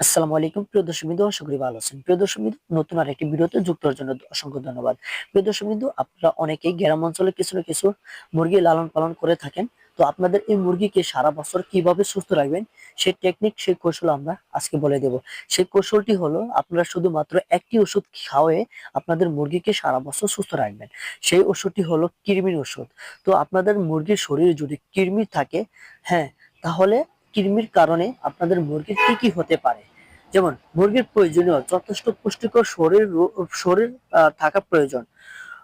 আসসালামু আলাইকুম। প্রিয় দর্শক বিন্দু ভালো আছেন। প্রিয় দর্শক নতুন আর একটি ভিডিওতে যুক্ত হওয়ার জন্য অসংখ্য ধন্যবাদ। প্রিয় দর্শক আপনারা অনেকেই গ্রাম অঞ্চলে কিছু না কিছু মুরগি লালন পালন করে থাকেন। তো আপনাদের এই মুরগিকে সারা বছর কীভাবে সুস্থ রাখবেন সেই টেকনিক সেই কৌশল আমরা আজকে বলে দেব। সেই কৌশলটি হলো, আপনারা শুধুমাত্র একটি ওষুধ খাওয়ায়ে আপনাদের মুরগিকে সারা বছর সুস্থ রাখবেন। সেই ওষুধটি হলো কৃমির ওষুধ। তো আপনাদের মুরগির শরীরে যদি কৃমি থাকে হ্যাঁ তাহলে কৃমির কারণে আপনাদের মুরগির কি কি হতে পারে? যেমন, মুরগির প্রয়োজনীয়, যথেষ্ট পুষ্টিকর শরীর শরীর থাকা প্রয়োজন,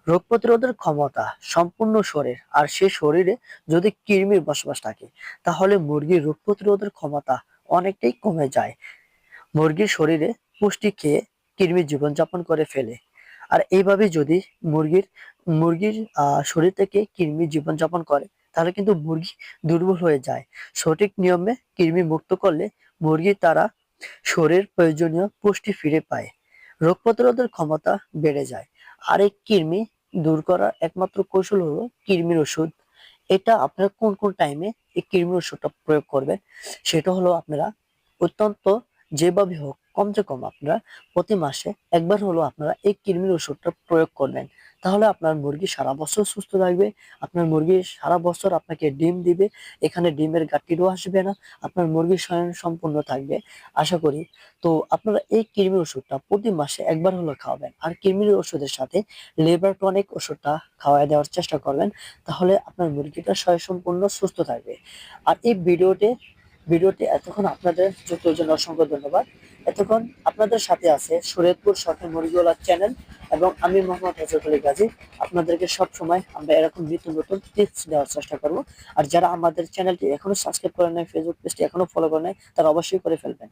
রোগ প্রতিরোধের ক্ষমতা, সম্পূর্ণ শরীর, আর সে শরীরে যদি কৃমির বসবাস থাকে, তাহলে মুরগির রোগ প্রতিরোধের ক্ষমতা অনেকটাই কমে যায়। মুরগির শরীরে পুষ্টি খেয়ে কৃমি জীবনযাপন করে ফেলে। আর এইভাবে যদি মুরগির মুরগির শরীর থেকে কৃমি জীবনযাপন করে তাহলে কিন্তু মুরগি দুর্বল হয়ে যায়। সঠিক নিয়মে কৃমি মুক্ত করলে মুরগি তারা শরীর প্রয়োজনীয় পুষ্টি ফিরে পায়। রোগ প্রতিরোধের ক্ষমতা বেড়ে যায়। আর এই কৃমি দূর করার একমাত্র কৌশল হলো কৃমির ওষুধ। এটা আপনারা কোন কোন টাইমে এই কৃমির ওষুধটা প্রয়োগ করবেন? সেটা হলো আপনারা অত্যন্ত যেভাবে হোক কমসে কম আপনারা প্রতি মাসে একবার হলো আপনারা এই কৃমির ওষুধটা প্রয়োগ করবেন। তাহলে আপনার মুরগি সারা বছর সুস্থ থাকবে, আপনার মুরগি সারা বছর আপনাকে ডিম দিবে, এখানে ডিমের ঘাটতিও আসবে না, আপনার মুরগি স্বয়ং সম্পূর্ণ থাকবে। আশা করি তো আপনারা এই কৃমির ওষুধটা প্রতি মাসে একবার হলো খাওয়াবেন। আর কৃমির ওষুধের সাথে লেবার টনিক ওষুধটা খাওয়াই দেওয়ার চেষ্টা করবেন, তাহলে আপনার মুরগিটা স্বয়ং সম্পূর্ণ সুস্থ থাকবে। আর এই ভিডিওতে ভিডিওটি এতক্ষণ আপনাদের যুক্তর জন্য অসংখ্য ধন্যবাদ। এতক্ষণ আপনাদের সাথে আছে শরীয়তপুর সরকার মুরগিওয়ালা চ্যানেল এবং আমি মোহাম্মদ হজরত আলী গাজী। আপনাদেরকে সব সময় আমরা এরকম নিত্য নতুন টিপস দেওয়ার চেষ্টা করব। আর যারা আমাদের চ্যানেলটি এখনও সাবস্ক্রাইব করে নেয় ফেসবুক পেজটি এখনও ফলো করে নেয় তারা অবশ্যই করে ফেলবেন।